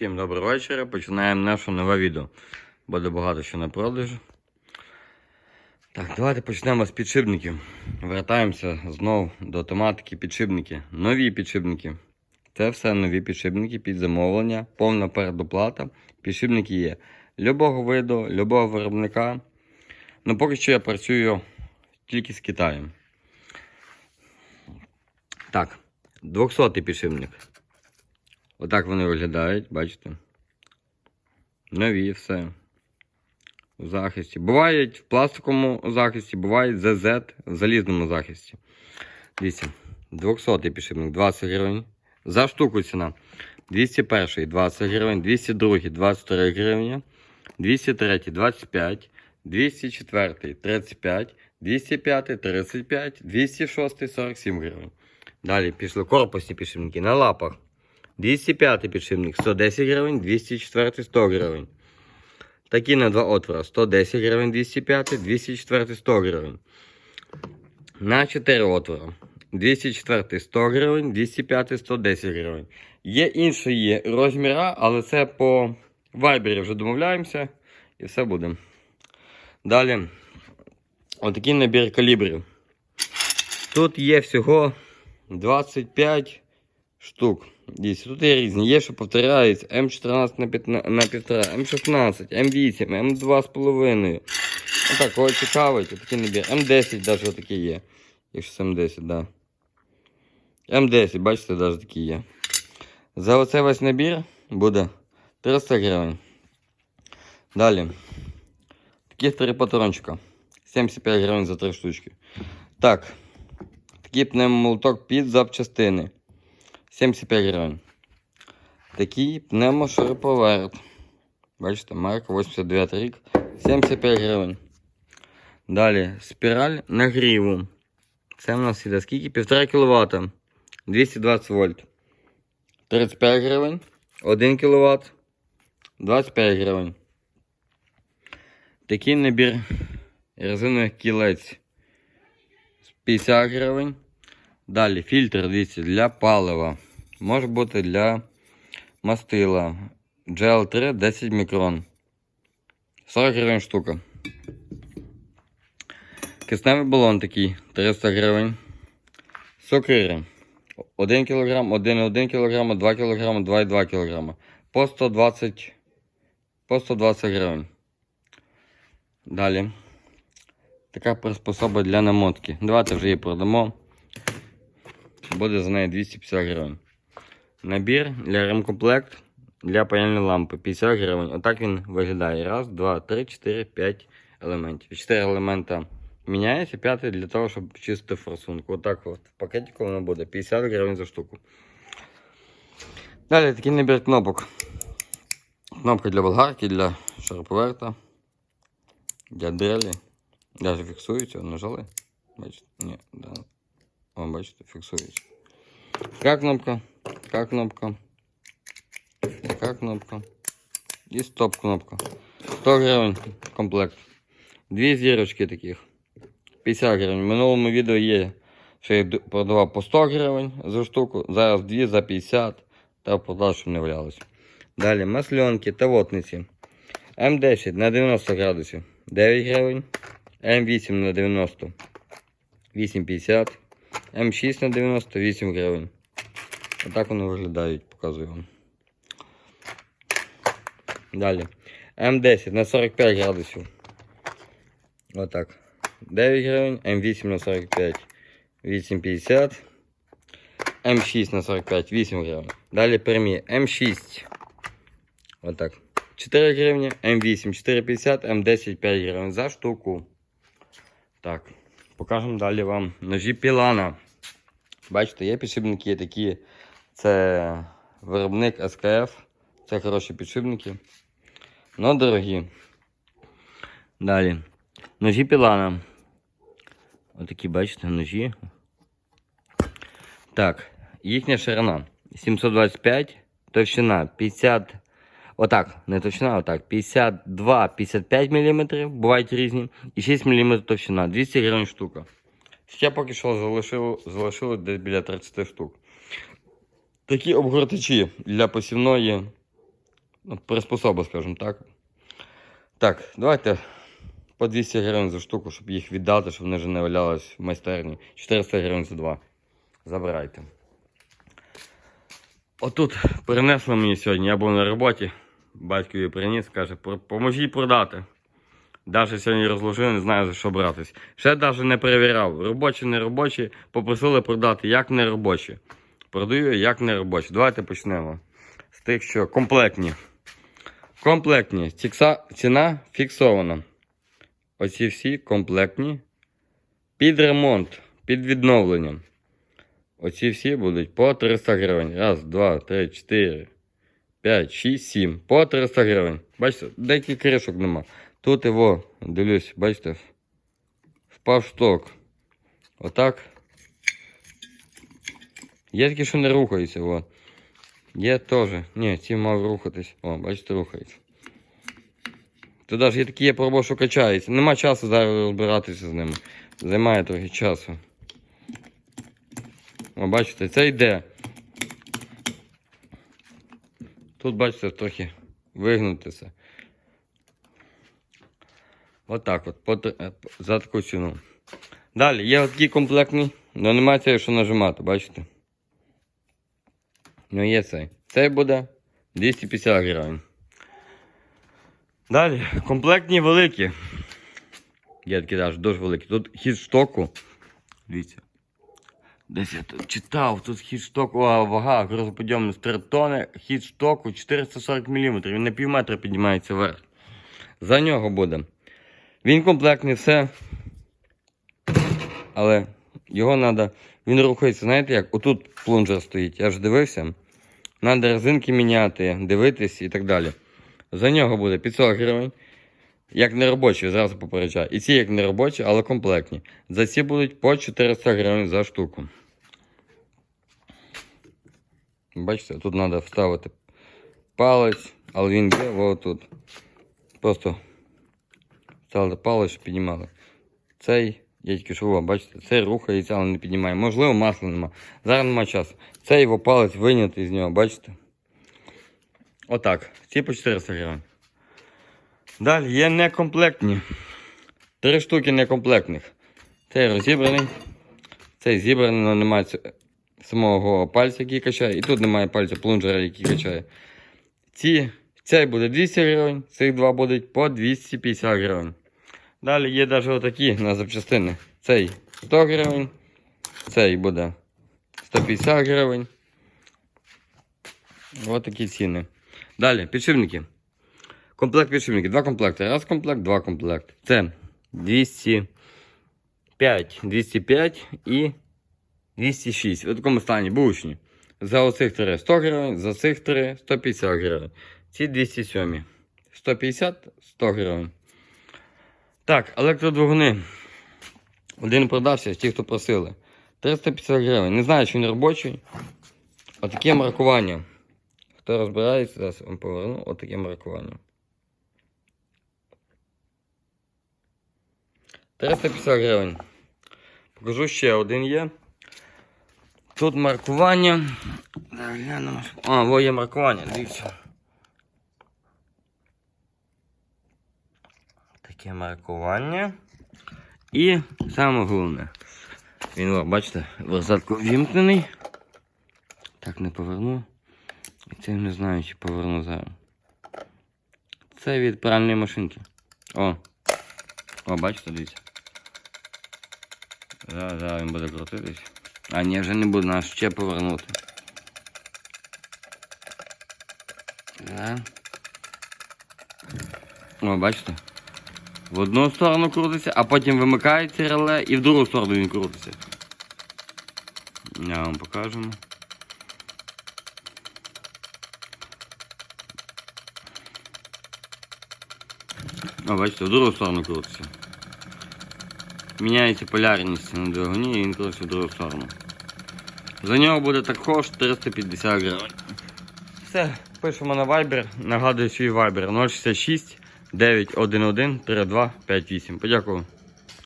Всім доброго вечора. Починаємо наше нове відео. Буде багато що на продаж. Так, давайте почнемо з підшипників. Вертаємося знову до тематики підшипники. Нові підшипники. Це все нові підшипники під замовлення, повна передоплата. Підшипники є любого виду, любого виробника. Ну поки що я працюю тільки з Китаєм. Так, 200-й підшипник. Отак вони виглядають, бачите? Нові все. У захисті. Бувають в пластиковому захисті, бувають ЗЗ в залізному захисті. Дивіться, 200 підшипник 20 гривень. За штуку ціна. 201 20 гривень, 202 23 гривні, 203 25, 204 35, 205 35, 206 47 гривень. Далі пішли корпусні підшипники на лапах. 205 підшипник 110 гривень, 204 100 гривень. Такі на два отвора 110 гривень 205, 204 100 гривень. На 4 отвора 204 100 гривень, 205 110 гривень. Є інші є розміра, але це по вайбері вже домовляємося і все буде. Далі отакий набір калібрів. Тут є всього 25 штук. Дивіться, тут є різні. Є, що повторяються М14 на 15, на 1,5, М16, М8, М2,5. Отак, кого цікавить, такий набір. М10 навіть отакий є. Якщо це М10, да. М10, бачите, навіть такий є. За оцей весь набір буде 300 гривень. Далі. Такі три патрончика. 75 гривень за три штучки. Так. Такий пневмомолоток під запчастини. 75 гривень. Такий пневмошуруповерт. Бачите, марка 89 рік. 75 гривень. Далі спіраль нагріву. Це в нас іде скільки? 1,5 кВт. 220 вольт. 35 гривень. 1 кВт. 25 гривень. Такий набір резинових кілець. 50 гривень. Далі фільтр, дивіться, для палива. Може бути для мастила. GL3 10 мікрон. 40 гривень штука. Кисневий балон такий 300 гривень. Сокири. 1 кг, 1,1 кг, 2 кг, 2,2 кг. По 120, по 120 гривень. Далі. Така приспособа для намотки. Давайте вже її продамо. Буде за неї 250 гривень. Набір для ремкомплект для паяльної лампи 50 гривень. Отак він виглядає. Раз, два, три, чотири, п'ять елементів. Чотири елемента міняється, п'ятий для того, щоб чистити форсунку. Отак от в пакетику воно буде 50 гривень за штуку. Далі такий набір кнопок. Кнопка для болгарки, для шуруповерта, для дрелі. Даже фіксуються, нажали. Бачите? Ні, да. О, бачите, фіксується. Така кнопка, така кнопка, така кнопка. І стоп кнопка. 100 гривень комплект. Дві зірочки таких. 50 гривень. В минулому відео є, що я продавав по 100 гривень за штуку. Зараз дві за 50 та в щоб не валялося. Далі масльонки та вотниці. М10 на 90 градусів 9 гривень. М8 на 90 8,50. М6 на 98 гривень. Отак вони виглядають, показую вам. Далі. М10 на 45 градусів. Отак. 9 гривень. М8 на 45. 8,50. М6 на 45, 8 гривень. Далі пермі. М6. Отак. 4 гривні, М8 4,50, М10 5 гривень за штуку. Так. Покажемо далі вам ножі Пілана. Бачите, є підшипники такі. Це виробник СКФ. Це хороші підшипники. Но дорогі. Далі. Ножі Пілана. Отакі, бачите, ножі. Так, їхня ширина 725, товщина 50. Отак, не товщина, отак. 52-55 мм, бувають різні. І 6 мм товщина, 200 гривень штука. Ще поки що залишило, залишило десь біля 30 штук. Такі обгортачі для посівної ну, приспособа, скажімо так. Так, давайте по 200 гривень за штуку, щоб їх віддати, щоб вони вже не валялись в майстерні. 400 гривень за два. Забирайте. Отут принесли мені сьогодні, я був на роботі. Батькові приніс, каже, «По- поможіть продати. Даже сьогодні розложив, не знаю за що братись. Ще навіть не перевіряв. Робочі, не робочі, попросили продати, як не робочі. Продаю, як не робочі. Давайте почнемо. З тих, що комплектні. Комплектні. Цікса- Ціна фіксована. Оці всі комплектні. Під ремонт, під відновлення. Оці всі будуть по 300 гривень. Раз, два, три, чотири, п'ять, шість, сім. По 300 гривень. Бачите, деяких кришок нема. Тут його, дивлюсь, бачите, впав шток. Отак. Є такі, що не рухаються, от. Є теж. Ні, ці мав рухатись. О, бачите, рухається. Тут навіть є такі, я пробував, що качається. Нема часу зараз розбиратися з ними. Займає трохи часу. О, бачите, це йде. Тут, бачите, трохи вигнутися. Отак от, по, т- е, за таку ціну. Далі, є такий комплектний, але немає цього, що нажимати, бачите? Ну є цей. Цей буде 250 гривень. Далі, комплектні великі. Є такі навіть дуже великі. Тут хід штоку. Дивіться. Десь я тут читав, тут хід штоку, а вага грузоподйомність 3 тони, хід штоку 440 мм. Він на пів метра піднімається вверх. За нього буде. Він комплектний, все. Але його треба. Він рухається, знаєте як? Отут плунжер стоїть. Я ж дивився. Треба резинки міняти, дивитись і так далі. За нього буде 500 гривень. Як не робочі, зразу попереджаю. І ці як не робочі, але комплектні. За ці будуть по 400 гривень за штуку. Бачите, тут треба вставити палець, але він є ось тут. Просто ставили палець, піднімали. Цей, я тільки о, бачите, цей рухається, але не піднімає. Можливо, масла нема. Зараз нема часу. Цей його палець вийнятий з нього, бачите? Отак. Ці по 400 гривень. Далі є некомплектні. Три штуки некомплектних. Цей розібраний. Цей зібраний, але немає самого пальця, який качає. І тут немає пальця плунжера, який качає. Ці, цей буде 200 гривень, цих два будуть по 250 гривень. Далі є навіть отакі на запчастини. Цей 100 гривень, цей буде 150 гривень. Ось такі ціни. Далі, підшипники. Комплект підшипників. Два комплекти. Раз комплект, два комплект. Це 205, 205 і 206. В такому стані бушні. За оцих три 100 гривень, за цих три 150 гривень. Ці 207. 150, 100 гривень. Так, електродвигуни. Один продався, ті, хто просили. 350 гривень. Не знаю, чи він робочий. Отаке маркування. Хто розбирається, зараз вам поверну. Отаке маркування. 350 гривень. Покажу ще один є. Тут маркування. А, во є маркування, дивіться. Таке маркування. І саме головне. Він, бачите, в розетку вімкнений. Так, не поверну. І це не знаю, чи поверну зараз. Це від пральної машинки. О. О, бачите, дивіться. Зараз, зараз він буде крутитись. А ні, вже не буде, нас ще повернути. Так. О, бачите? В одну сторону крутиться, а потім вимикається реле і в другу сторону він крутиться. Я вам покажу. О, бачите, в другу сторону крутиться. Міняється полярність на двигуні і він крутиться в другу сторону. За нього буде також 350 гривень. Все, пишемо на Viber. Нагадую свій Viber 066 911 3258. Подякую.